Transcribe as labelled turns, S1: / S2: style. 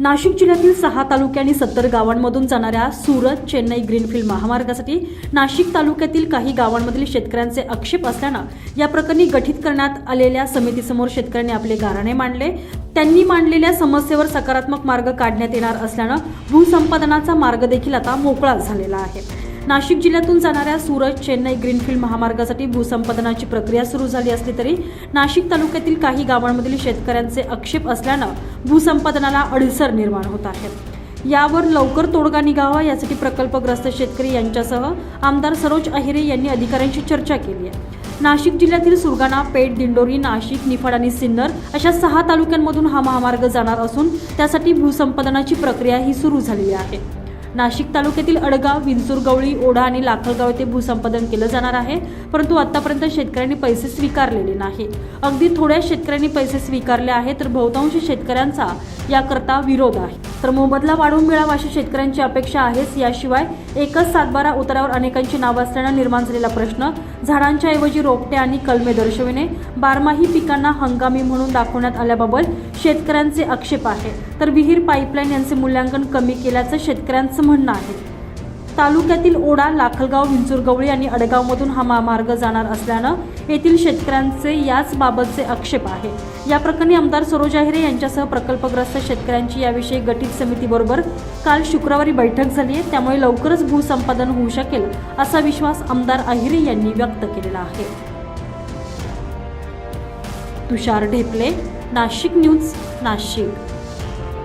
S1: नाशिक जिल्ह्यातील सहा तालुके आणि सत्तर गावांमधून जाणाऱ्या सुरत चेन्नई ग्रीनफील्ड महामार्गासाठी नाशिक तालुक्यातील काही गावांमधील शेतकऱ्यांचे आक्षेप असल्यानं या प्रकरणी गठीत करण्यात आलेल्या समितीसमोर शेतकऱ्यांनी आपले गाराणे मांडले. त्यांनी मांडलेल्या समस्येवर सकारात्मक मार्ग काढण्यात येणार असल्यानं भूसंपादनाचा मार्ग देखील आता मोकळा झालेला आहे. नाशिक जिल्ह्यातून जाणाऱ्या सुरत चेन्नई ग्रीनफील्ड महामार्गासाठी भूसंपादनाची प्रक्रिया सुरू झाली असली तरी नाशिक तालुक्यातील काही गावांमधील शेतकऱ्यांचे आक्षेप असल्यानं भूसंपादनाला अडसर निर्माण होत आहे. यावर लवकर तोडगा निघावा यासाठी प्रकल्पग्रस्त शेतकरी यांच्यासह आमदार सरोज अहिरे यांनी अधिकाऱ्यांशी चर्चा केली आहे. नाशिक जिल्ह्यातील सुरगाणा पेठ दिंडोरी नाशिक निफाड आणि सिन्नर अशा सहा तालुक्यांमधून हा महामार्ग जाणार असून त्यासाठी भूसंपादनाची प्रक्रिया ही सुरू झालेली आहे. नाशिक तालुक्यातील अडगाव विंचूर गवळी ओढा आणि लाखलगाव येथे भूसंपादन केलं जाणार आहे. परंतु आतापर्यंत शेतकऱ्यांनी पैसे स्वीकारलेले नाही. अगदी थोड्या शेतकऱ्यांनी पैसे स्वीकारले आहेत तर बहुतांश शेतकऱ्यांचा याकरता विरोध आहे. तर मोबदला वाढवून मिळावा अशी शेतकऱ्यांची अपेक्षा आहेच. याशिवाय एकच सातबारा उतारावर अनेकांची नावं असल्यानं निर्माण झालेला प्रश्न झाडांच्या ऐवजी रोपटे आणि कलमे दर्शविणे बारमाही पिकांना हंगामी म्हणून दाखवण्यात आल्याबाबत शेतकऱ्यांचे आक्षेप आहे तर विहीर पाईपलाईन यांचे मूल्यांकन कमी केल्याचं शेतकऱ्यांचं म्हणणं आहे. तालुक्यातील ओढा लाखलगाव विंचुरगवळी आणि अडगावमधून हा महामार्ग जाणार असल्यानं येथील शेतकऱ्यांचे याच बाबतचे आक्षेप आहे. या प्रकरणी आमदार सरोज अहिरे यांच्यासह प्रकल्पग्रस्त शेतकऱ्यांची याविषयी गठीत समितीबरोबर काल शुक्रवारी बैठक झाली आहे. त्यामुळे लवकरच भूसंपादन होऊ शकेल असा विश्वास आमदार अहिरे यांनी व्यक्त केलेला आहे. तुषार ढेपले नाशिक न्यूज नाशिक.